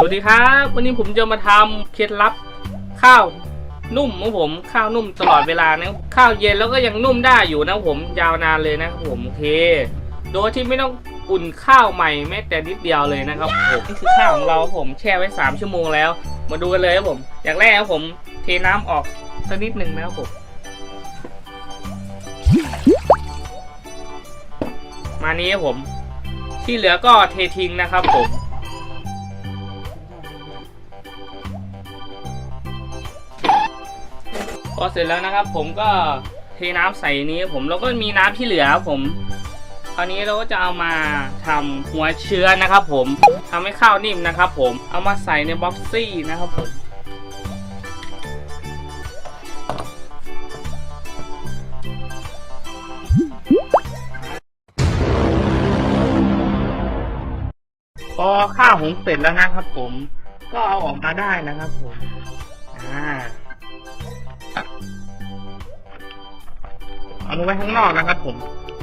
สวัสดีครับ วันนี้ผมจะมาทำเคล็ดลับข้าวนุ่มของผมข้าวนุ่มตลอดเวลานะข้าวเย็นแล้วก็ยังนุ่มได้อยู่นะผมยาวนานเลยนะครับผมโอเค โดยที่ไม่ต้องอุ่นข้าวใหม่แม้แต่นิดเดียวเลยนะครับผมนี่คือข้าวของเราผมแช่ไว้ 3 ชั่วโมงแล้ว มาดูกันเลยครับผมอย่างแรกครับผมเทน้ำออกสักนิดหนึ่งนะครับผมมานี้ครับผม ที่เหลือก็เททิ้งนะครับผม พอเสร็จแล้วนะครับ ผมก็เทน้ำใส่นี้ผมแล้วก็มีน้ำที่เหลือครับผมคราวนี้เราก็จะเอามาทำหัวเชื้อนะครับ ผมทำให้ข้าวนิ่มนะครับ ผมเอามาใส่ในบ็อกซี่นะครับผมพอข้าวหุงเสร็จแล้วนะครับ ผมก็เอาออกมาได้นะครับ ผมอ่า เอาไว้ข้างนอกนะครับผม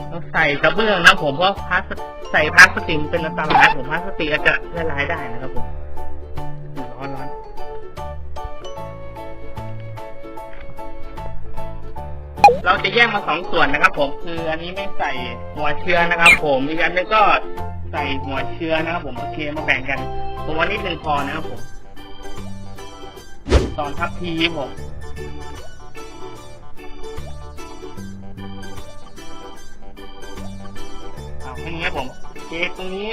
เราใส่กระเบื้องนะผมเพราะพลาสใส่พลาสติกเป็นอันตรายผมพลาสติกอาจจะละลายได้นะครับผมร้อนร้อนเราจะแยกมาสองส่วนนะครับ ผมคืออันนี้ไม่ใส่หัวเชื้อนะครับ ผมอีกอันนึงก็ใส่หัวเชื้อนะครับ ผมโอเคมาแบ่งกันผมว่านิดนึงพอนะครับผม ตอนทับทีผม นี้ครับผมเค้กตรงนี้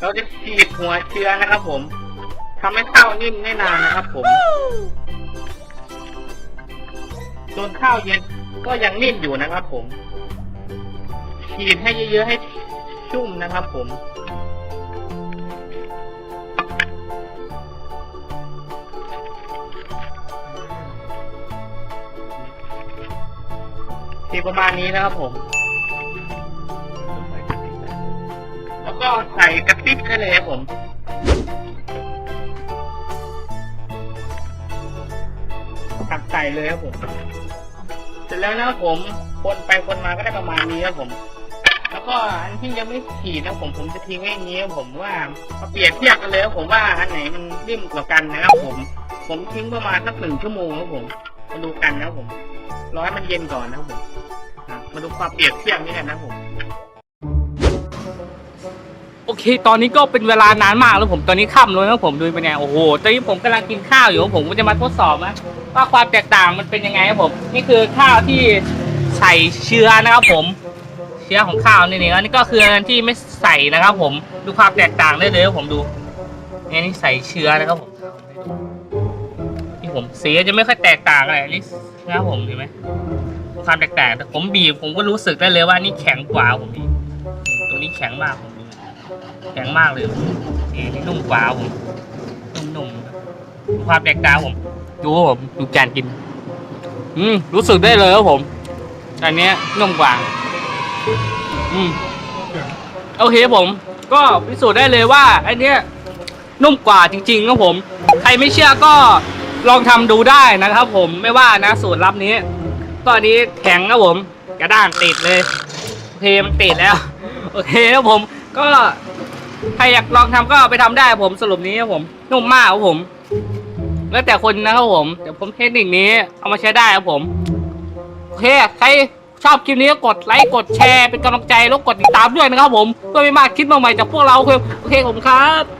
เราจะฉีดหัวเชื้อนะครับผมทำให้ข้าวนิ่มได้นานนะครับผมจนข้าวเย็นก็ยังนิ่มอยู่นะครับผมฉีดให้เยอะๆให้ชุ่มนะครับผม ฉีประมาณนี้นะครับผม แล้วก็ใส่กระติบให้เลยครับผมตักใส่เลยครับผม เสร็จแล้วนะครับผมคนไปคนมาก็ได้ประมาณนี้ครับผม แล้วก็อันที่ยังไม่ฉีดนะครับผมผมจะทิ้งไว้อย่างนี้ครับผมว่ามาเปรียบเทียบกันเลยครับผมว่าอันไหนมันนิ่มกว่ากันนะครับผม ผมทิ้งประมาณสักหนึ่งชั่วโมงครับผมมาดูกันนะครับผม ร้อให้มันเย็นก่อนนะครับผมมาดูความเปรียบเทียบนี้กันนะครับผมโอเค ตอนนี้ก็เป็นเวลานานมากแล้วผมตอนนี้ค่ำแล้วนะผมดูเป็นไงโอ้โห ตอนนี้ผมกำลังกินข้าวอยู่ผมก็จะมาทดสอบนะว่าความแตกต่างมันเป็นยังไงครับผม นี่คือข้าวที่ใส่เชื้อนะครับผม เชื้อของข้าวนี่นี่อันนี้ก็คืออันที่ไม่ใส่นะครับ ผมดูความแตกต่างได้เลยครับผมดูนี่นี่ใส่เชื้อนะครับผม ผมสีจะไม่ค่อยแตกต่างอะไรนี่นะครับผมเห็นไหมความแตกต่างแต่ผมบีบผมก็รู้สึกได้เลยว่านี่แข็งกว่าผมนี่ตรงนี้แข็งมากผมดูแข็งมากเลยนี่นี่นุ่มกว่าผมนุ่มๆความแตกต่างผมดูผมดูการกิน อืมรู้สึกได้เลยครับผม อันนี้นุ่มกว่า อืมโอเคผม ก็พิสูจน์ได้เลยว่าอันเนี้ยนุ่มกว่าจริงๆครับผม ใครไม่เชื่อก็ ลองทำดูได้นะครับ ผมไม่ว่านะสูตรลับนี้ตอนนี้แข็งครับผมกระด้างติดเลยโอเคมันติดแล้ว โอเคครับผมก็ใครอยากลองทำก็ไปทำได้ผมสรุปนี้ครับผมนุ่มมากครับผม แล้วแต่คนนะครับผมแต่ผมเทคนิคนี้เอามาใช้ได้ครับผมโอเคใครชอบคลิปนี้ก็กดไลค์กดแชร์เป็นกำลังใจแล้วกดติดตามด้วยนะครับผมเพื่อไม่มากคลิปใหม่ๆจากพวกเราโอเคโอเคผมครับ